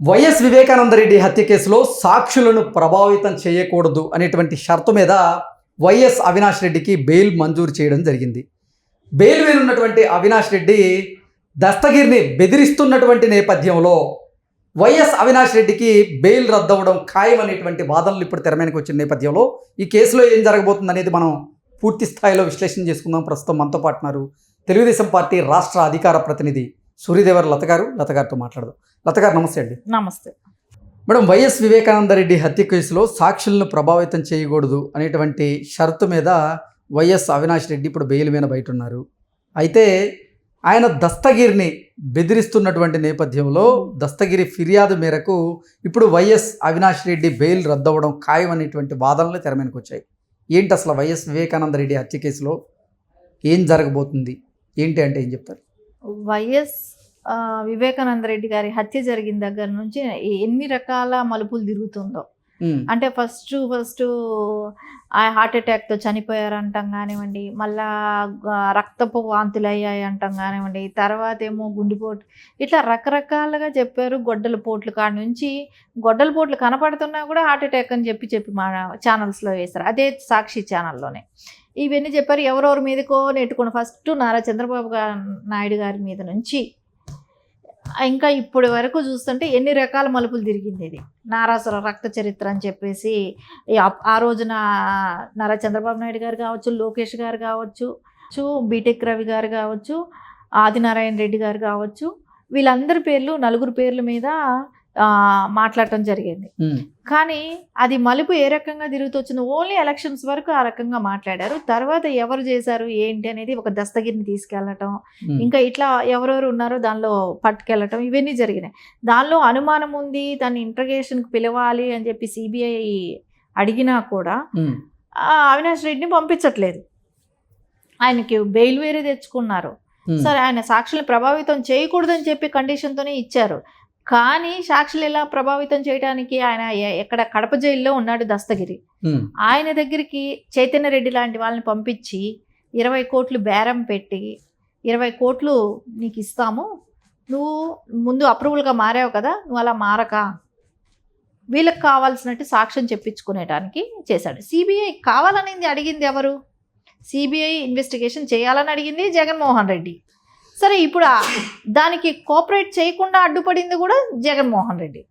YS Vivekananda Reddy హత్య కేసులో సాక్షులను ప్రభావితం చేయకూడదు అనేటువంటి షరతు మీద వైఎస్ అవినాష్ రెడ్డికి బెయిల్ మంజూరు చేయడం జరిగింది. బెయిల్ మీద ఉన్నటువంటి అవినాష్ రెడ్డి దస్తగిరిని బెదిరిస్తున్నటువంటి నేపథ్యంలో వైఎస్ అవినాష్ రెడ్డికి బెయిల్ రద్దవడం ఖాయం అనేటువంటి వాదనలు ఇప్పుడు తెరమీదకి వచ్చిన నేపథ్యంలో ఈ కేసులో ఏం జరగబోతుంది అనేది మనం పూర్తి స్థాయిలో విశ్లేషణ చేసుకుందాం. ప్రస్తుతం మనతో పాటున్నారు తెలుగుదేశం పార్టీ రాష్ట్ర అధికార ప్రతినిధి సూర్యదేవర్ లత గారు లత గారితో మాట్లాడదాం. లత గారు నమస్తే అండి. నమస్తే. మేడం వైఎస్ వివేకానంద రెడ్డి హత్య కేసులో సాక్షులను ప్రభావితం చేయకూడదు అనేటువంటి షరతు మీద వైఎస్ అవినాష్ రెడ్డి ఇప్పుడు బెయిల్ మీద బయట ఉన్నారు అయితే ఆయన దస్తగిరిని బెదిరిస్తున్నటువంటి నేపథ్యంలో దస్తగిరి ఫిర్యాదు మేరకు ఇప్పుడు వైఎస్ అవినాష్ రెడ్డి బెయిల్ రద్దవడం ఖాయం అనేటువంటి వాదనలు తెర మీదకి వచ్చాయి. ఏంటి అసలు వైఎస్ వివేకానంద రెడ్డి హత్య కేసులో? ఏం జరగబోతుంది? ఏంటి అంటే ఏం చెప్తారు? వైఎస్ వివేకానంద రెడ్డి గారి హత్య జరిగిన దగ్గర నుంచి ఎన్ని రకాల మలుపులు తిరుగుతుందో. అంటే ఫస్ట్ ఫస్ట్ ఆ హార్ట్ అటాక్తో చనిపోయారు అంటాం కానివ్వండి మళ్ళా రక్తపు వాంతులు అయ్యాయి అంటాం కానివ్వండి తర్వాత ఏమో గుండెపోటు. ఇట్లా రకరకాలుగా చెప్పారు గొడ్డల పోట్లు కాడ నుంచి. గొడ్డల పోట్లు కనపడుతున్నా కూడా హార్ట్ అటాక్ అని చెప్పి చెప్పి మా ఛానల్స్లో వేశారు. అదే సాక్షి ఛానల్లోనే. ఇవన్నీ చెప్పారు ఎవరెవరి మీదకో నెట్టుకుని ఫస్ట్ నారా చంద్రబాబు నాయుడు గారి మీద నుంచి. ఇంకా ఇప్పటి వరకు చూస్తుంటే ఎన్ని రకాల మలుపులు తిరిగింది ఇది. నారాసుర రక్త చరిత్ర అని చెప్పేసి ఆ- రోజున నారా చంద్రబాబు నాయుడు గారు కావచ్చు లోకేష్ గారు కావచ్చు బీటెక్ రవి గారు కావచ్చు ఆదినారాయణ రెడ్డి గారు కావచ్చు వీళ్ళందరి పేర్లు నలుగురు పేర్ల మీద మాట్లాడటం జరిగింది. కానీ అది మలుపు ఏ రకంగా తిరుగుతూ వచ్చింది ఓన్లీ ఎలక్షన్స్ వరకు ఆ రకంగా మాట్లాడారు. తర్వాత ఎవరు చేశారు ఏంటి అనేది ఒక దస్తగిరిని తీసుకెళ్ళటం ఉమ్, ఇంకా ఇట్లా ఎవరెవరు ఉన్నారో దానిలో పట్టుకెళ్ళటం ఇవన్నీ జరిగినాయి. దానిలో అనుమానం ఉంది దాన్ని ఇంట్రగేషన్కి పిలవాలి అని చెప్పి సిబిఐ అడిగినా కూడా అవినాష్ రెడ్డిని పంపించట్లేదు. ఆయనకి బెయిల్ వేరే తెచ్చుకున్నారు. సరే ఆయన సాక్షుల్ని ప్రభావితం చేయకూడదని చెప్పి కండిషన్తోనే ఇచ్చారు. కానీ సాక్షులు ఎలా ప్రభావితం చేయడానికి ఆయన ఎక్కడ కడప జైల్లో ఉన్నాడు దస్తగిరి. ఆయన దగ్గరికి చైతన్య రెడ్డి లాంటి వాళ్ళని పంపించి ఇరవై కోట్లు బేరం పెట్టి ఇరవై కోట్లు నీకు ఇస్తాము నువ్వు ముందు అప్రూవల్గా మారావు కదా నువ్వు అలా మారక. వీళ్ళకి కావాల్సినట్టు సాక్ష్యం చెప్పించుకునేటానికి చేశాడు. సిబిఐ కావాలనింది అడిగింది ఎవరు? సిబిఐ ఇన్వెస్టిగేషన్ చేయాలని అడిగింది జగన్మోహన్ రెడ్డి. సరే ఇప్పుడు దానికి కోఆపరేట్ చేయకుండా అడ్డుపడింది కూడా జగన్మోహన్ రెడ్డి.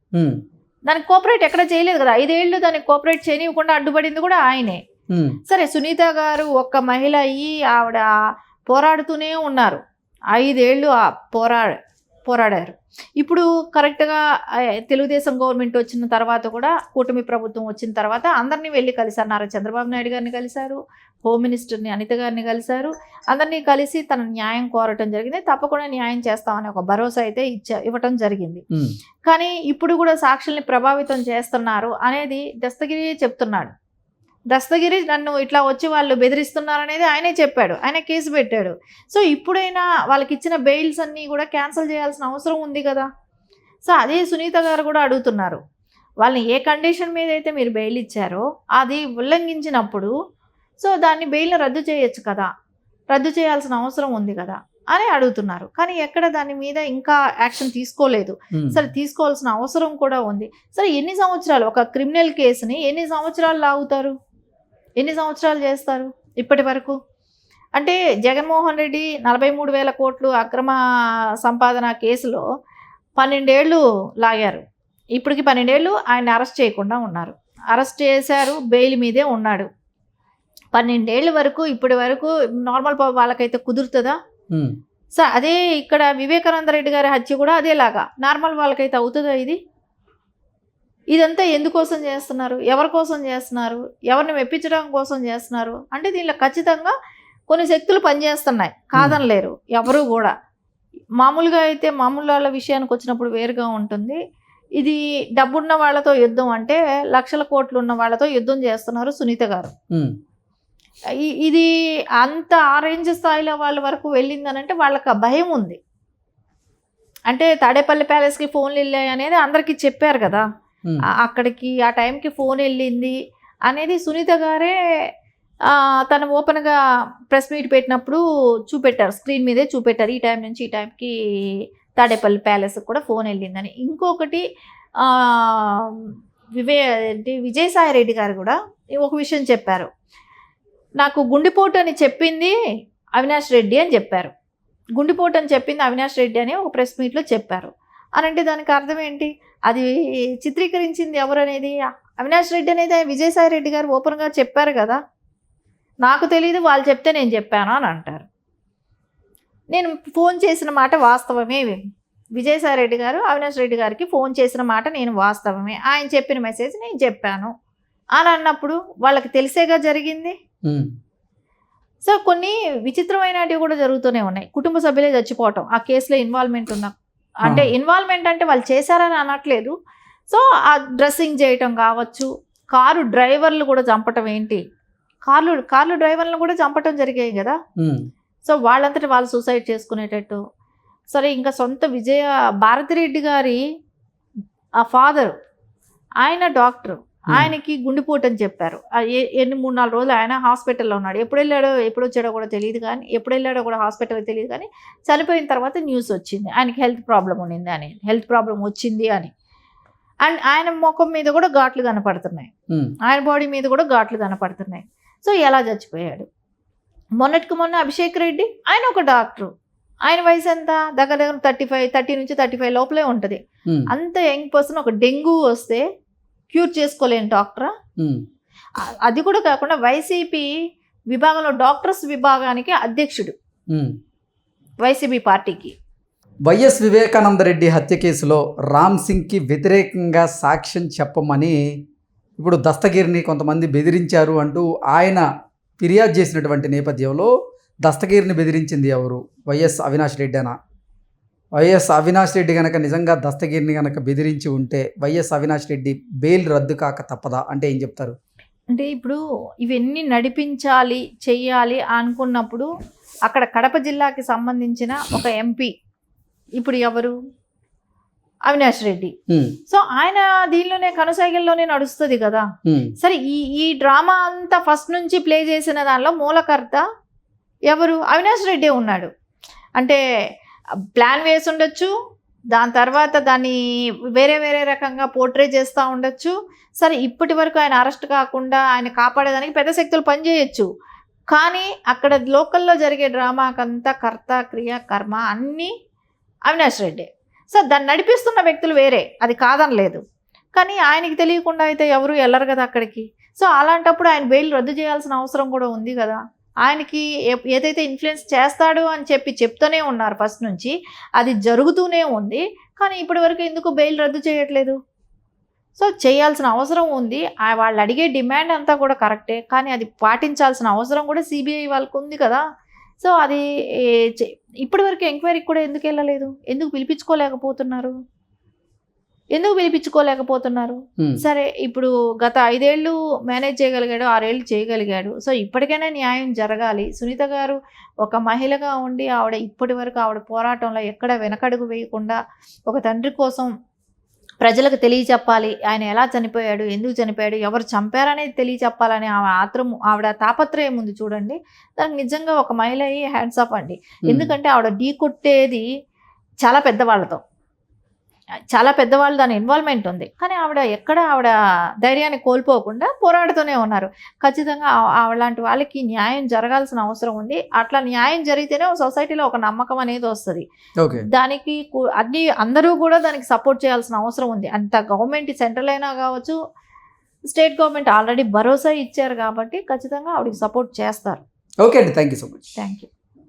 దానికి కోఆపరేట్ ఎక్కడ చేయలేదు కదా. ఐదేళ్ళు దానికి కోఆపరేట్ చేయనివ్వకుండా అడ్డుపడింది కూడా ఆయనే. సరే సునీత గారు ఒక్క మహిళ అయ్యి ఆవిడ పోరాడుతూనే ఉన్నారు. ఐదేళ్ళు ఆ పోరా పోరాడారు. ఇప్పుడు కరెక్ట్గా తెలుగుదేశం గవర్నమెంట్ వచ్చిన తర్వాత కూడా కూటమి ప్రభుత్వం వచ్చిన తర్వాత అందరినీ వెళ్ళి కలిశారు. నారా చంద్రబాబు నాయుడు గారిని కలిశారు హోమ్ మినిస్టర్ని అనిత గారిని కలిశారు. అందరినీ కలిసి తన న్యాయం కోరటం జరిగింది. తప్పకుండా న్యాయం చేస్తామని ఒక భరోసా అయితే ఇచ్చా ఇవ్వటం జరిగింది. కానీ ఇప్పుడు కూడా సాక్షుల్ని ప్రభావితం చేస్తున్నారు అనేది దస్తగిరి చెప్తున్నాడు. దస్తగిరి నన్ను ఇట్లా వచ్చి వాళ్ళు బెదిరిస్తున్నారు అనేది ఆయనే చెప్పాడు. ఆయన కేసు పెట్టాడు. సో ఇప్పుడైనా వాళ్ళకి ఇచ్చిన బెయిల్స్ అన్నీ కూడా క్యాన్సిల్ చేయాల్సిన అవసరం ఉంది కదా? సో అదే సునీత గారు కూడా అడుగుతున్నారు. వాళ్ళని ఏ కండిషన్ మీద అయితే మీరు బెయిల్ ఇచ్చారో అది ఉల్లంఘించినప్పుడు సో దాన్ని బెయిల్ని రద్దు చేయొచ్చు కదా? రద్దు చేయాల్సిన అవసరం ఉంది కదా? అని అడుగుతున్నారు. కానీ ఎక్కడ దాని మీద ఇంకా యాక్షన్ తీసుకోలేదు. సరే తీసుకోవాల్సిన అవసరం కూడా ఉంది. సరే ఎన్ని సంవత్సరాలు? ఒక క్రిమినల్ కేసుని ఎన్ని సంవత్సరాలు లాగుతారు? ఎన్ని సంవత్సరాలు చేస్తారు ఇప్పటి వరకు? అంటే జగన్మోహన్ రెడ్డి నలభై మూడు వేల కోట్లు అక్రమ సంపాదన కేసులో పన్నెండేళ్ళు లాగారు. ఇప్పటికి పన్నెండేళ్ళు ఆయన అరెస్ట్ చేయకుండా ఉన్నారు. అరెస్ట్ చేశారు బెయిల్ మీదే ఉన్నాడు. పన్నెండేళ్ళ వరకు ఇప్పటి వరకు నార్మల్ వాళ్ళకైతే కుదురుతుందా? ఉమ్, సో అదే ఇక్కడ వివేకానంద రెడ్డి గారి హత్య కూడా అదేలాగా. నార్మల్ వాళ్ళకైతే అవుతుందా ఇది? ఇదంతా ఎందుకోసం చేస్తున్నారు? ఎవరి కోసం చేస్తున్నారు? ఎవరిని మెప్పించడం కోసం చేస్తున్నారు? అంటే దీనిలో ఖచ్చితంగా కొన్ని శక్తులు పనిచేస్తున్నాయి. కాదనలేరు. ఎవరు కూడా. మామూలుగా అయితే మామూలు వాళ్ళ విషయానికి వచ్చినప్పుడు వేరుగా ఉంటుంది. ఇది డబ్బున్న వాళ్ళతో యుద్ధం అంటే లక్షల కోట్లు ఉన్న వాళ్ళతో యుద్ధం చేస్తున్నారు సునీత గారు. ఇది అంత ఆ రేంజ్ స్థాయిలో వాళ్ళ వరకు వెళ్ళిందనంటే వాళ్ళకి ఆ భయం ఉంది. అంటే తాడేపల్లి ప్యాలెస్కి ఫోన్లు వెళ్ళాయి అనేది అందరికీ చెప్పారు కదా. అక్కడికి ఆ టైంకి ఫోన్ వెళ్ళింది అనేది సునీత గారే తను ఓపెన్గా ప్రెస్ మీట్ పెట్టినప్పుడు చూపెట్టారు స్క్రీన్ మీదే చూపెట్టారు. ఈ టైం నుంచి ఈ టైంకి తాడేపల్లి ప్యాలెస్కి కూడా ఫోన్ వెళ్ళిందని. ఇంకొకటి వివే విజయసాయి రెడ్డి గారు కూడా ఒక విషయం చెప్పారు. నాకు గుండెపోటు అని చెప్పింది అవినాష్ రెడ్డి అని చెప్పారు. గుండెపోటు అని చెప్పింది అవినాష్ రెడ్డి అని ఒక ప్రెస్ మీట్లో చెప్పారు. అని అంటే దానికి అర్థం ఏంటి? అది చిత్రీకరించింది ఎవరు అనేది? అవినాష్ రెడ్డి అనేది విజయసాయి రెడ్డి గారు ఓపెన్గా చెప్పారు కదా. నాకు తెలియదు వాళ్ళు చెప్తే నేను చెప్పాను అని అంటారు. నేను ఫోన్ చేసిన మాట వాస్తవమే విజయసాయి రెడ్డి గారు అవినాష్ రెడ్డి గారికి ఫోన్ చేసిన మాట నేను వాస్తవమే. ఆయన చెప్పిన మెసేజ్ నేను చెప్పాను. అని అన్నప్పుడు వాళ్ళకి తెలిసేగా జరిగింది. సో కొన్ని విచిత్రమైనవి కూడా జరుగుతూనే ఉన్నాయి. కుటుంబ సభ్యులే చచ్చిపోవటం ఆ కేసులో ఇన్వాల్వ్మెంట్ ఉన్న అంటే. ఇన్వాల్వ్మెంట్ అంటే వాళ్ళు చేశారని అనట్లేదు. సో ఆ డ్రెస్సింగ్ చేయటం కావచ్చు కారు డ్రైవర్లు కూడా చంపటం ఏంటి? కార్లు కార్లు డ్రైవర్లను కూడా చంపటం జరిగాయి కదా? సో వాళ్ళంతటి వాళ్ళు సూసైడ్ చేసుకునేటట్టు. సరే ఇంకా సొంత విజయ భారతిరెడ్డి గారి ఆ ఫాదర్ ఆయన డాక్టర్ ఆయనకి గుండెపోటు అని చెప్పారు. ఎన్ని మూడు నాలుగు రోజులు ఆయన హాస్పిటల్లో ఉన్నాడు. ఎప్పుడు వెళ్ళాడో ఎప్పుడు వచ్చాడో కూడా తెలియదు కానీ ఎప్పుడు వెళ్ళాడో కూడా హాస్పిటల్ తెలియదు కానీ చనిపోయిన తర్వాత న్యూస్ వచ్చింది. ఆయనకి హెల్త్ ప్రాబ్లం ఉన్నింది అని హెల్త్ ప్రాబ్లం వచ్చింది అని. అండ్ ఆయన ముఖం మీద కూడా ఘాట్లు కనపడుతున్నాయి. ఆయన బాడీ మీద కూడా ఘాట్లు కనపడుతున్నాయి. సో ఎలా చచ్చిపోయాడు? మొన్నటికి మొన్న అభిషేక్ రెడ్డి ఆయన ఒక డాక్టర్. ఆయన వయసు ఎంత? దగ్గర దగ్గర థర్టీ ఫైవ్ థర్టీ నుంచి థర్టీ ఫైవ్ లోపలే ఉంటుంది. అంత యంగ్ పర్సన్ ఒక డెంగ్యూ వస్తే క్యూర్ చేసుకోలేని డాక్టరా? అది కూడా కాకుండా వైసీపీ విభాగంలో డాక్టర్స్ విభాగానికి అధ్యక్షుడు. వైసీపీ పార్టీకి. వైఎస్ వివేకానంద రెడ్డి హత్య కేసులో రామ్ సింగ్కి వ్యతిరేకంగా సాక్ష్యం చెప్పమని ఇప్పుడు దస్తగిరిని కొంతమంది బెదిరించారు అంటూ ఆయన ఫిర్యాదు చేసినటువంటి నేపథ్యంలో దస్తగిరిని బెదిరించింది ఎవరు? వైఎస్ అవినాష్ రెడ్డి అనా వైఎస్ అవినాష్ రెడ్డి గనక నిజంగా దస్తగిరిని గనక బెదిరించి ఉంటే వైఎస్ అవినాష్ రెడ్డి బెయిల్ రద్దు కాక తప్పదా? అంటే ఏం చెప్తారు? అంటే ఇప్పుడు ఇవన్నీ నడిపించాలి చెయ్యాలి అనుకున్నప్పుడు అక్కడ కడప జిల్లాకి సంబంధించిన ఒక ఎంపీ ఇప్పుడు ఎవరు? అవినాష్ రెడ్డి. సో ఆయన దీనిలోనే కనుసైగల్లోనే నడుస్తుంది కదా. సరే ఈ ఈ డ్రామా అంతా ఫస్ట్ నుంచి ప్లే చేసిన దానిలో మూలకర్త ఎవరు? అవినాష్ రెడ్డి ఉన్నాడు. అంటే ప్లాన్ వేసి ఉండొచ్చు దాని తర్వాత దాన్ని వేరే వేరే రకంగా పోర్ట్రే చేస్తూ ఉండొచ్చు. సరే ఇప్పటి వరకు ఆయన అరెస్ట్ కాకుండా ఆయన కాపాడేదానికి పెద్ద శక్తులు పనిచేయచ్చు. కానీ అక్కడ లోకల్లో జరిగే డ్రామాకంతా కర్త క్రియ కర్మ అన్నీ అవినాష్ రెడ్డి. సో దాన్ని నడిపిస్తున్న వ్యక్తులు వేరే. అది కాదనలేదు. కానీ ఆయనకి తెలియకుండా అయితే ఎవరు వెళ్ళరు కదా అక్కడికి? సో అలాంటప్పుడు ఆయన బెయిల్ రద్దు చేయాల్సిన అవసరం కూడా ఉంది కదా. ఆయనకి ఏ- ఏదైతే ఇన్ఫ్లుయెన్స్ చేస్తాడు అని చెప్పి చెప్తూనే ఉన్నారు ఫస్ట్ నుంచి అది జరుగుతూనే ఉంది. కానీ ఇప్పటి వరకు ఎందుకు బెయిల్ రద్దు చేయట్లేదు? సో చేయాల్సిన అవసరం ఉంది. వాళ్ళు అడిగే డిమాండ్ అంతా కూడా కరెక్టే కానీ అది పాటించాల్సిన అవసరం కూడా సిబిఐ వాళ్ళకు ఉంది కదా. సో అది ఇప్పటివరకు ఎంక్వైరీకి కూడా ఎందుకు వెళ్ళలేదు? ఎందుకు పిలిపించుకోలేకపోతున్నారు? ఎందుకు పిలిపించుకోలేకపోతున్నారు? సరే ఇప్పుడు గత ఐదేళ్ళు మేనేజ్ చేయగలిగాడు ఆరేళ్ళు చేయగలిగాడు. సో ఇప్పటికైనా న్యాయం జరగాలి. సునీత గారు ఒక మహిళగా ఉండి ఆవిడ ఇప్పటి వరకు ఆవిడ పోరాటంలో ఎక్కడ వెనకడుగు వేయకుండా ఒక తండ్రి కోసం ప్రజలకు తెలియచెప్పాలి. ఆయన ఎలా చనిపోయాడు ఎందుకు చనిపోయాడు ఎవరు చంపారనేది తెలియచెప్పాలని ఆమె ఆత్రం ఆవిడ తాపత్రయం ఉంది చూడండి. దానికి నిజంగా ఒక మహిళ హ్యాండ్స్ ఆఫ్ అండి. ఎందుకంటే ఆవిడ ఢీ కొట్టేది చాలా పెద్దవాళ్ళతో. చాలా పెద్దవాళ్ళు దాని ఇన్వాల్వ్మెంట్ ఉంది. కానీ ఆవిడ ఎక్కడ ఆవిడ ధైర్యాన్ని కోల్పోకుండా పోరాడుతూనే ఉన్నారు. ఖచ్చితంగా ఆ- ఆవిడ లాంటి వాళ్ళకి న్యాయం జరగాల్సిన అవసరం ఉంది. అట్లా న్యాయం జరిగితేనే సొసైటీలో ఒక నమ్మకం అనేది వస్తుంది. దానికి అన్ని అందరూ కూడా దానికి సపోర్ట్ చేయాల్సిన అవసరం ఉంది. అంత గవర్నమెంట్ సెంట్రల్ అయినా కావచ్చు స్టేట్ గవర్నమెంట్ ఆల్రెడీ భరోసా ఇచ్చారు కాబట్టి ఖచ్చితంగా ఆవిడకి సపోర్ట్ చేస్తారు. ఓకే అండి. Thank you so much. Thank you.